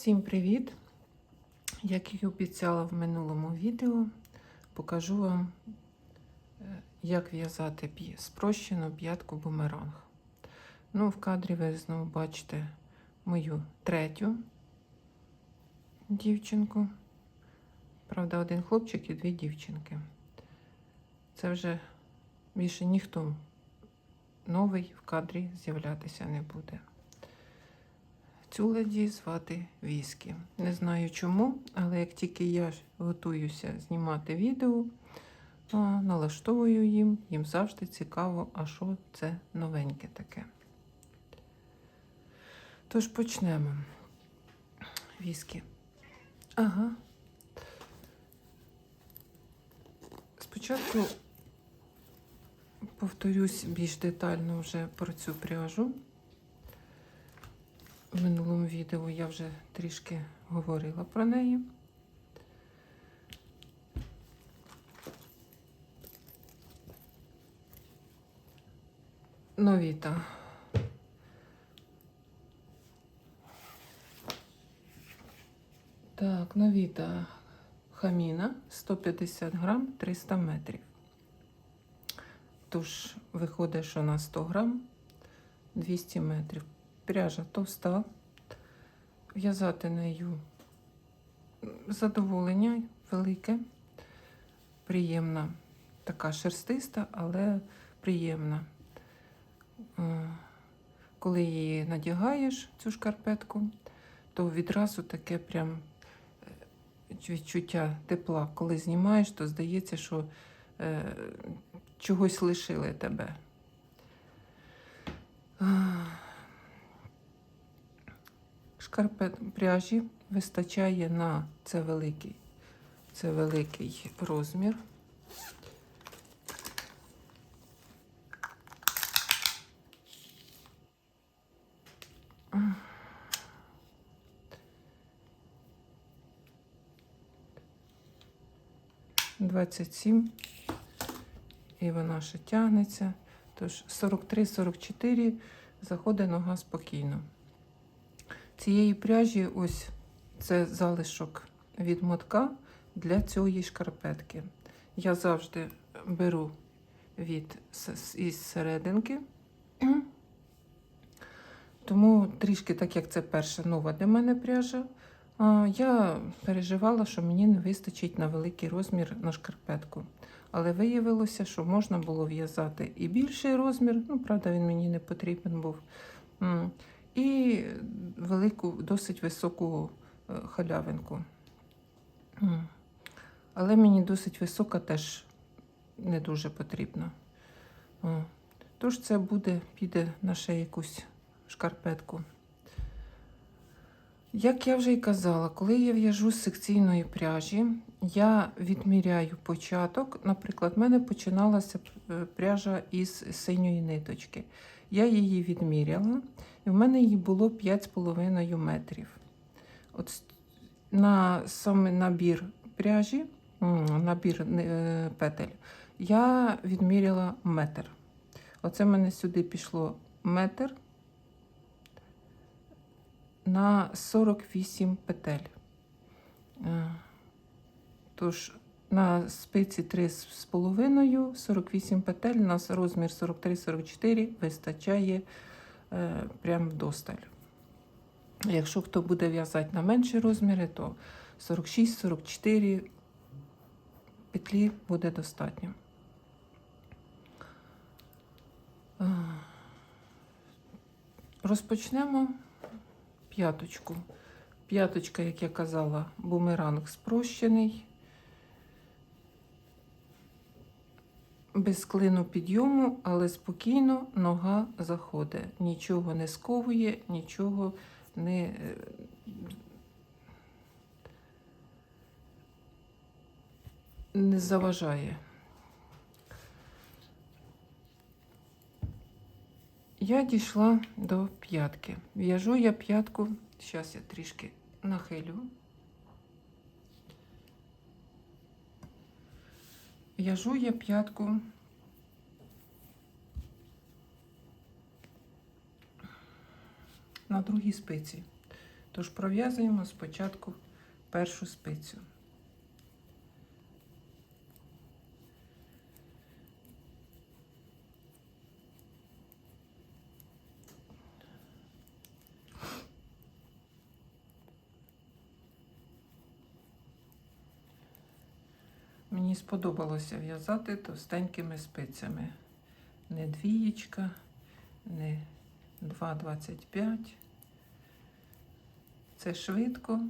Всім привіт! Як і обіцяла в минулому відео, покажу вам, е, як в'язати спрощену п'ятку бумеранг. Ну, в кадрі ви знову бачите мою третю дівчинку. Правда, один хлопчик і дві дівчинки. Це вже більше ніхто новий в кадрі з'являтися не буде. Цю леді звати Віскі. Не знаю чому, але як тільки я готуюся знімати відео, налаштовую їм, їм завжди цікаво, а що це новеньке таке. Тож почнемо. Віскі. Ага. Спочатку повторюсь більш детально вже про цю пряжу. В минулому відео я вже трішки говорила про неї. Новіта. Так, новіта хаміна 150 грам 300 метрів. Тож, виходить, що на 100 грам 200 метрів. Пряжа товста. В'язати нею задоволення велике, приємна, така шерстиста, але приємна. Е, Коли її надягаєш, цю шкарпетку, то відразу таке прям е, відчуття тепла. Коли знімаєш, то здається, що е, чогось лишили тебе. Шкарпет пряжі вистачає на це великий, це великий розмір. Двадцять сім. І вона ще тягнеться. Тож 43-44 заходить нога спокійно. Цієї пряжі ось це залишок від мотка для цієї шкарпетки. Я завжди беру від із серединки. Тому трішки, так як це перша нова для мене пряжа, я переживала, що мені не вистачить на великий розмір на шкарпетку. Але виявилося, що можна було в'язати і більший розмір, ну, правда, він мені не потрібен був. І велику, досить високу е, халявинку. Але мені досить висока теж не дуже потрібна. Тож це буде, піде на ще якусь шкарпетку. Як я вже й казала, коли я в'яжу з секційної пряжі, я відміряю початок. Наприклад, в мене починалася е, пряжа із синьої ниточки. Я її відміряла, і в мене її було 5,5 метрів. От на саме набір пряжі, набір е, петель, я відміряла метр. Оце в мене сюди пішло метр на 48 петель. Е, Тож на спиці 3,5, 48 петель, у нас розмір 43-44 вистачає е, прям вдосталь. Якщо хто буде в'язати на менші розміри, то 46-44 петлі буде достатньо. Е, Розпочнемо п'яточку. П'яточка, як я казала, бумеранг спрощений. Без клину підйому, але спокійно нога заходить. Нічого не сковує, нічого не. е, Не заважає. Я дійшла до п'ятки. В'яжу я п'ятку. Зараз я трішки нахилю. В'яжу я п'ятку на другій спиці. Тож пров'язуємо спочатку першу спицю. Мені сподобалося в'язати товстенькими спицями. Не двієчка, не 2,25. Це швидко.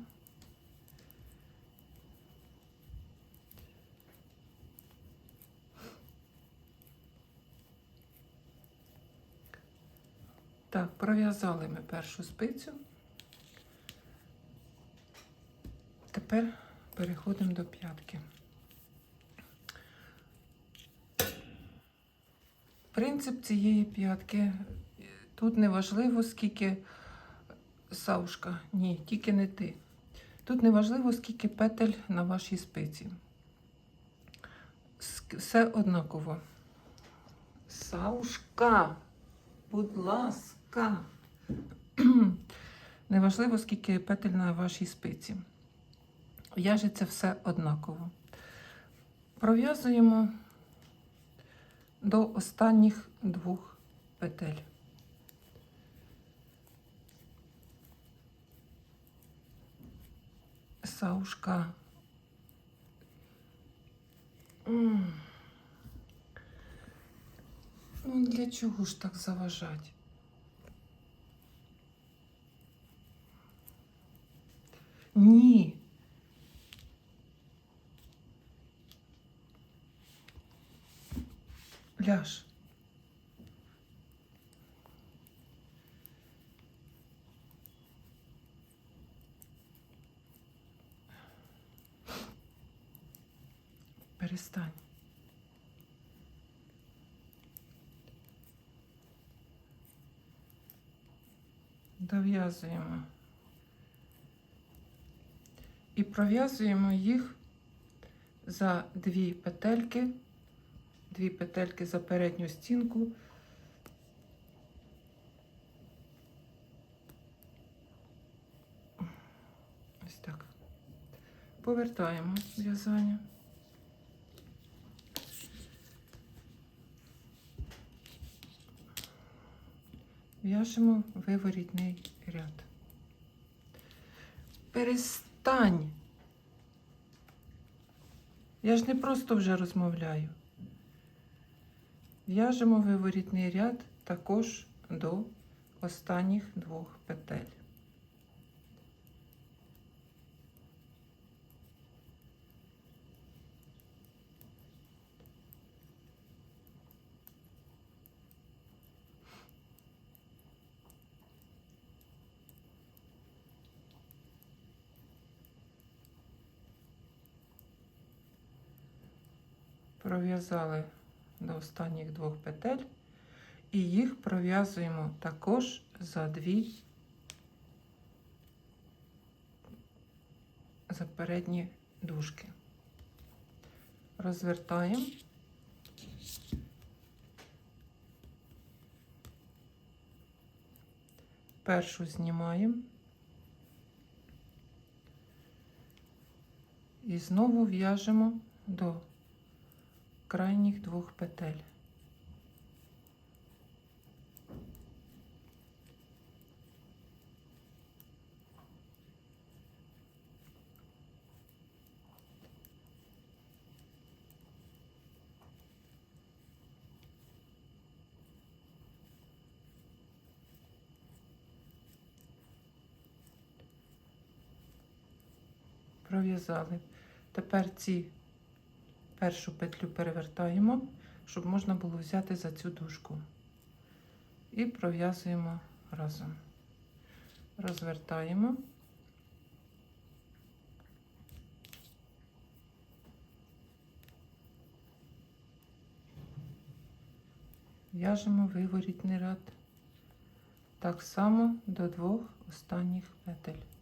Так, пров'язали ми першу спицю. Тепер переходимо до п'ятки. Принцип цієї п'ятки тут не важливо, скільки Савушка, ні, тільки не ти. Тут не важливо, скільки петель на вашій спиці. Все однаково. Савушка, будь ласка. Неважливо, скільки петель на вашій спиці. В'яжеться все однаково. Пров'язуємо до останніх двох петель. Саушка. Ну, для чого ж так заважать? Ні. Ляж. Перестань. Дов'язуємо. І пров'язуємо їх за дві петельки, дві петельки за передню стінку. Ось так. Повертаємо в'язання. В'яжемо виворітний ряд. Перестань. Я ж не просто вже розмовляю. В'яжемо виворітний ряд також до останніх двох петель. Пров'язали до останніх двох петель і їх пров'язуємо також за дві за передні дужки. Розвертаємо. Першу знімаємо і знову в'яжемо до крайніх двох петель. Пров'язали. Тепер ці першу петлю перевертаємо, щоб можна було взяти за цю дужку. І пров'язуємо разом. Розвертаємо. В'яжемо виворітний ряд. Так само до двох останніх петель.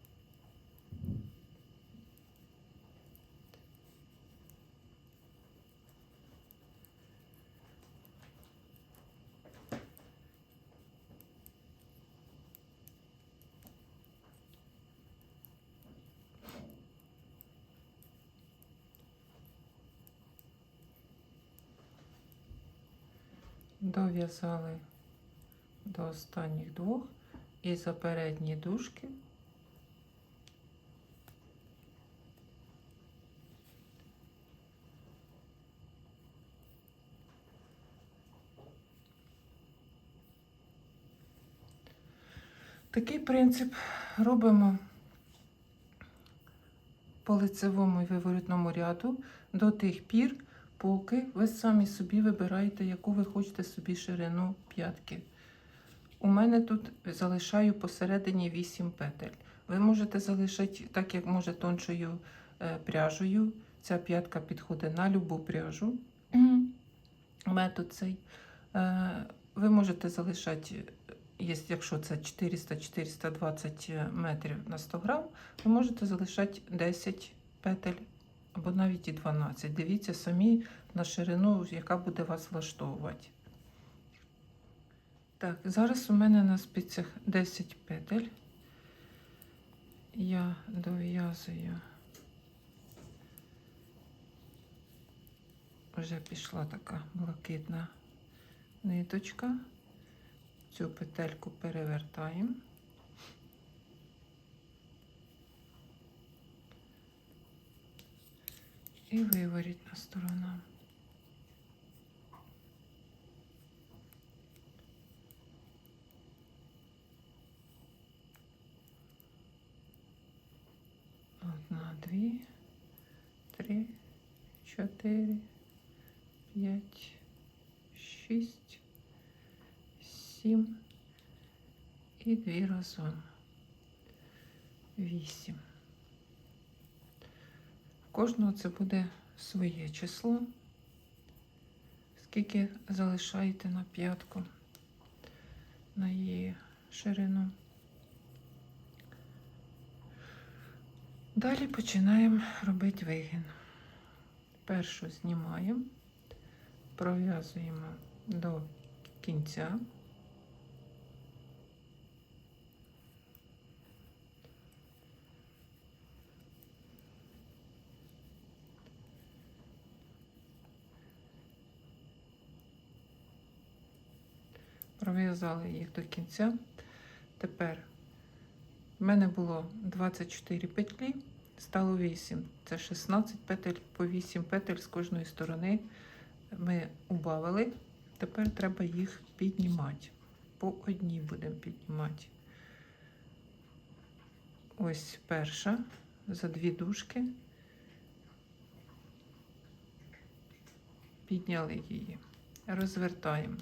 Дов'язали до останніх двох і за передні дужки. Такий принцип робимо по лицевому і виворотному ряду до тих пір, поки ви самі собі вибираєте, яку ви хочете собі ширину п'ятки. У мене тут залишаю посередині 8 петель. Ви можете залишити так, як може тоншою е, пряжею. Ця п'ятка підходить на любу пряжу. Метод цей. Е, ви можете залишати, якщо це 400-420 метрів на 100 грам, ви можете залишати 10 петель або навіть і 12. Дивіться самі на ширину, яка буде вас влаштовувати. Так, зараз у мене на спицях 10 петель. Я дов'язую. Вже пішла така блакитна ниточка. Цю петельку перевертаємо. І виворітна сторона. Одна, дві, три, чотири, п'ять, шість, сім і дві разом. Вісім. Кожного це буде своє число. Скільки залишаєте на п'ятку, на її ширину. Далі починаємо робити вигін. Першу знімаємо, пров'язуємо до кінця. Пров'язали їх до кінця. Тепер в мене було 24 петлі, стало 8. Це 16 петель по 8 петель з кожної сторони. Ми убавили. Тепер треба їх піднімати. По одній будемо піднімати. Ось перша за дві дужки. Підняли її. Розвертаємо.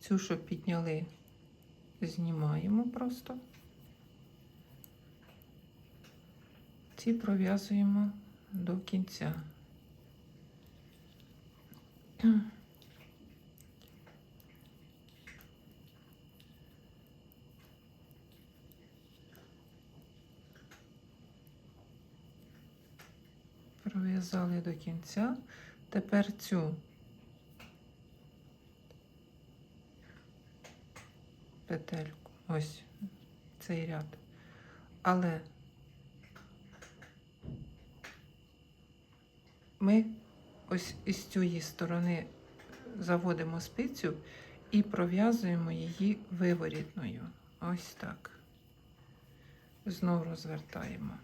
Цю, що підняли, знімаємо просто. Ці пров'язуємо до кінця. Пров'язали до кінця. Тепер цю петельку. Ось цей ряд. Але ми ось із цієї сторони заводимо спицю і пров'язуємо її виворітною. Ось так. Знову розвертаємо.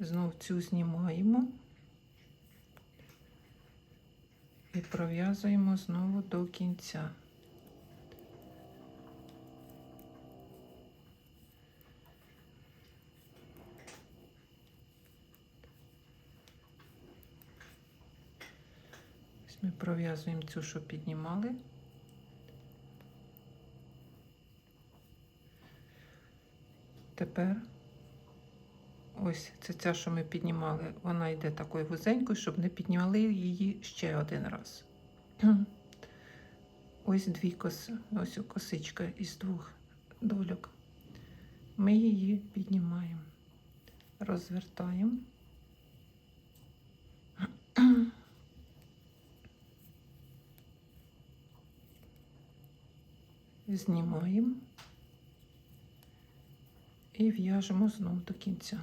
Знову цю знімаємо. І пров'язуємо знову до кінця. Ось ми пров'язуємо цю, що піднімали. Тепер ось це ця, що ми піднімали, вона йде такою вузенькою, щоб не підняли її ще один раз. Ось дві коси, ось косичка із двох дольок. Ми її піднімаємо, розвертаємо. Знімаємо і в'яжемо знову до кінця.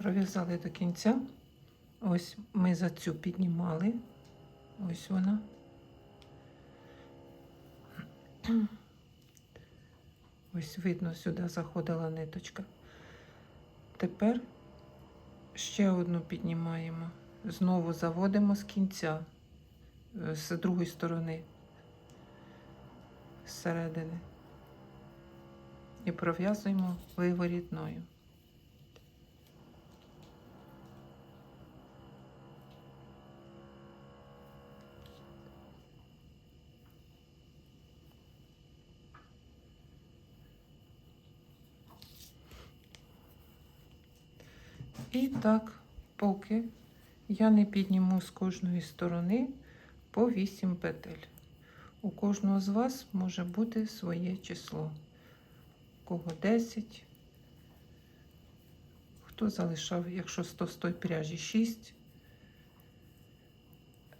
Пров'язали до кінця. Ось ми за цю піднімали. Ось вона. Ось видно, сюди заходила ниточка. Тепер ще одну піднімаємо. Знову заводимо з кінця, е, з другої сторони, зсередини. І пров'язуємо виворітною. І так, поки я не підніму з кожної сторони по 8 петель. У кожного з вас може бути своє число. У кого 10, хто залишав, якщо 100 з той пряжі 6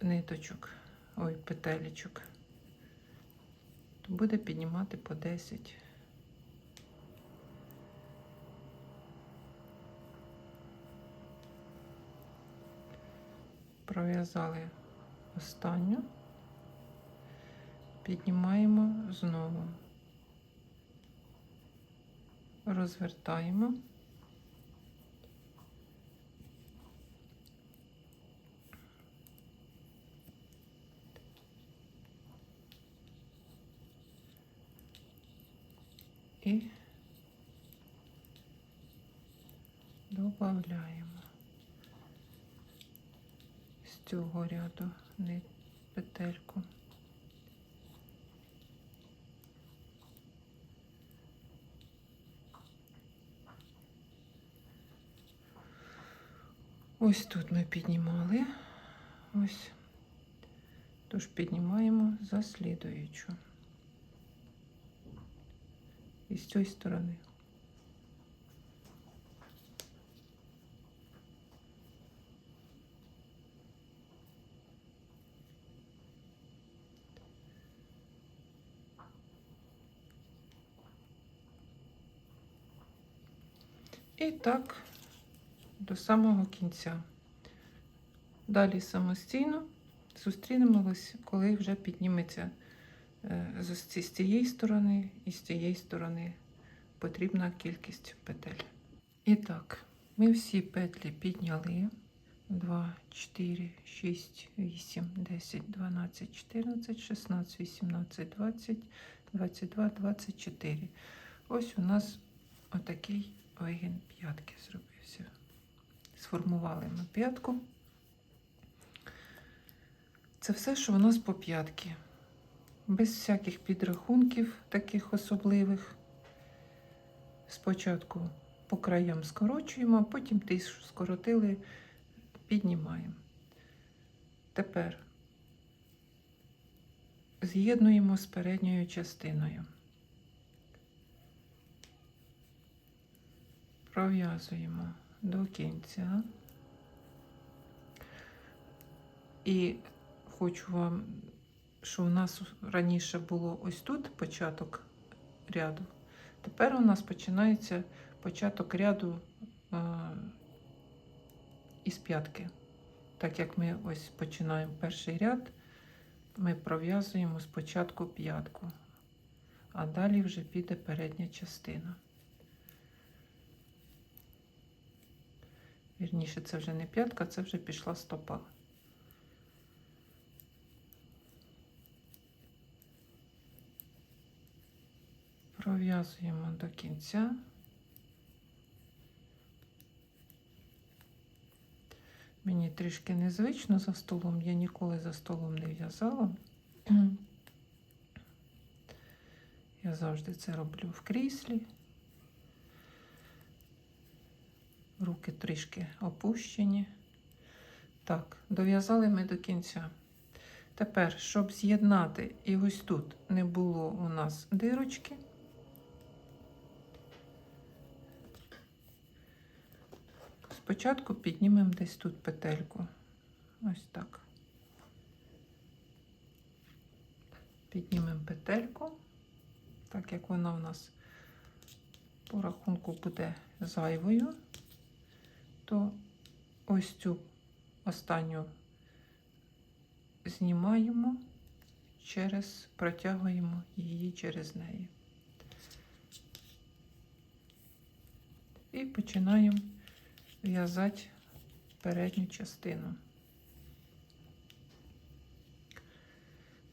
ниточок, ой, петелечок, то буде піднімати по 10. Пров'язали останню, піднімаємо знову, розвертаємо. І додаємо з цього ряду петельку. Ось тут ми піднімали, ось, тож піднімаємо за слідуючу. І з цієї сторони. І так до самого кінця. Далі самостійно зустрінемось, коли вже підніметься е, з цієї сторони і з цієї сторони потрібна кількість петель. І так, ми всі петлі підняли. 2, 4, 6, 8, 10, 12, 14, 16, 18, 20, 22, 24. Ось у нас отакий вигін п'ятки зробився. Сформували ми п'ятку. Це все, що у нас по п'ятки. Без всяких підрахунків таких особливих. Спочатку по краям скорочуємо, а потім ті, що скоротили, піднімаємо. Тепер з'єднуємо з передньою частиною. Пров'язуємо до кінця. І хочу вам, що у нас раніше було ось тут початок ряду. Тепер у нас починається початок ряду е, із п'ятки. Так як ми ось починаємо перший ряд, ми пров'язуємо спочатку п'ятку, а далі вже піде передня частина. Вірніше, це вже не п'ятка, це вже пішла стопа. Пров'язуємо до кінця. Мені трішки незвично за столом, я ніколи за столом не в'язала. Я завжди це роблю в кріслі. Руки трішки опущені. Так, дов'язали ми до кінця. Тепер, щоб з'єднати, і ось тут не було у нас дирочки. Спочатку піднімемо десь тут петельку. Ось так. Піднімемо петельку, так як вона у нас по рахунку буде зайвою, то ось цю останню знімаємо через, протягуємо її через неї. І починаємо в'язати передню частину.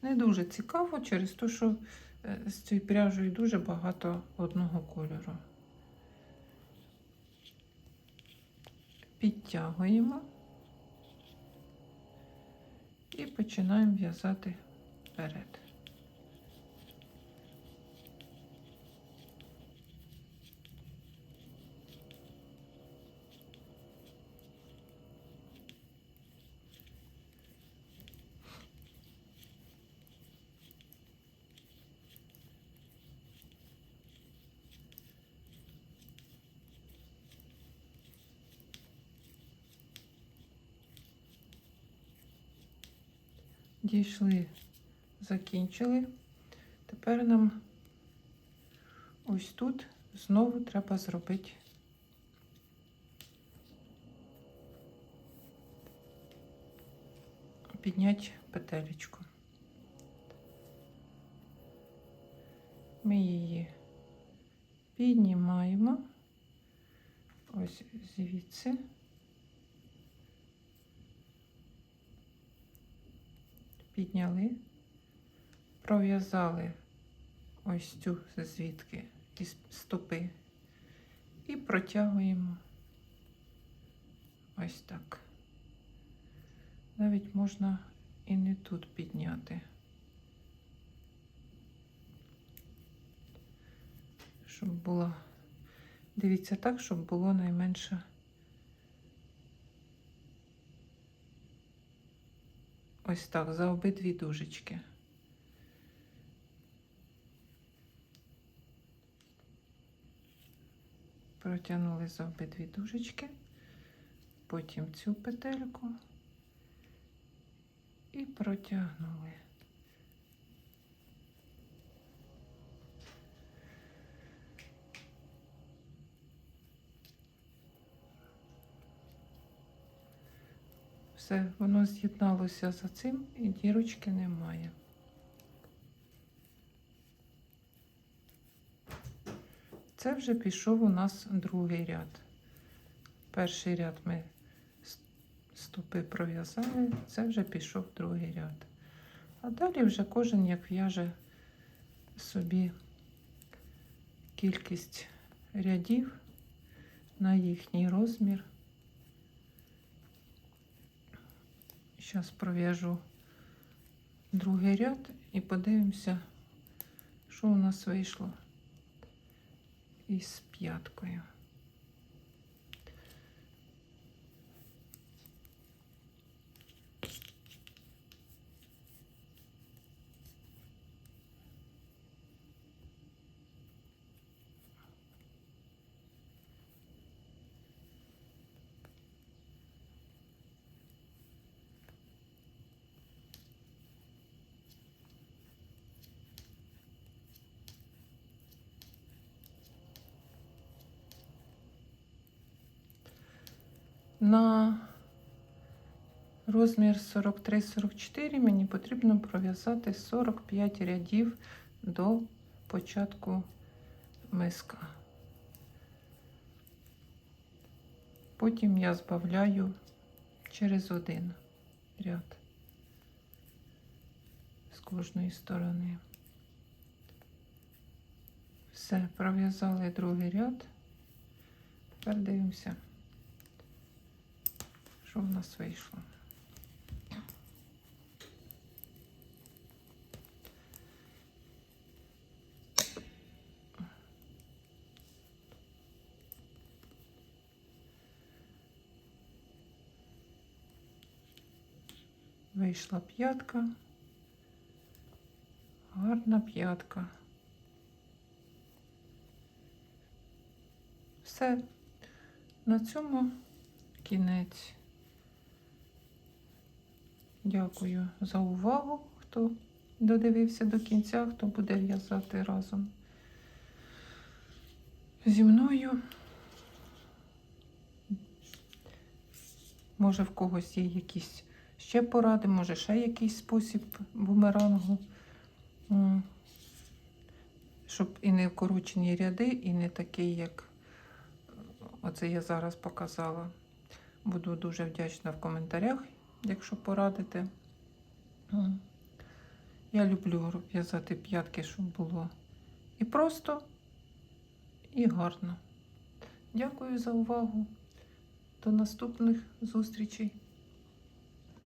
Не дуже цікаво через те, що е, з цією пряжею дуже багато одного кольору. Підтягуємо і починаємо в'язати вперед. Дійшли, закінчили. Тепер нам ось тут знову треба зробити підняти петелечку. Ми її піднімаємо ось звідси. Підняли, пров'язали ось цю звідки із стопи і протягуємо ось так. Навіть можна і не тут підняти, щоб було, дивіться так, щоб було найменше. Ось так, за обидві дужечки. Протягнули за обидві дужечки, потім цю петельку і протягнули. Все, воно з'єдналося за цим і дірочки немає. Це вже пішов у нас другий ряд. Перший ряд ми стопи пров'язали, це вже пішов другий ряд. А далі вже кожен як в'яже собі кількість рядів на їхній розмір. Зараз пров'яжу другий ряд і подивимося, що у нас вийшло із п'яткою. На розмір 43-44 мені потрібно пров'язати 45 рядів до початку миска. Потім я збавляю через один ряд з кожної сторони. Все, пров'язали другий ряд. Тепер дивимося. Що в нас вийшло? Вийшла п'ятка. Гарна п'ятка. Все. На цьому кінець. Дякую за увагу, хто додивився до кінця, хто буде в'язати разом зі мною. Може, в когось є якісь ще поради, може, ще якийсь спосіб бумерангу. Щоб і не вкорочені ряди, і не такий, як оце я зараз показала. Буду дуже вдячна в коментарях, якщо порадите. Я люблю в'язати п'ятки, щоб було і просто, і гарно. Дякую за увагу. До наступних зустрічей.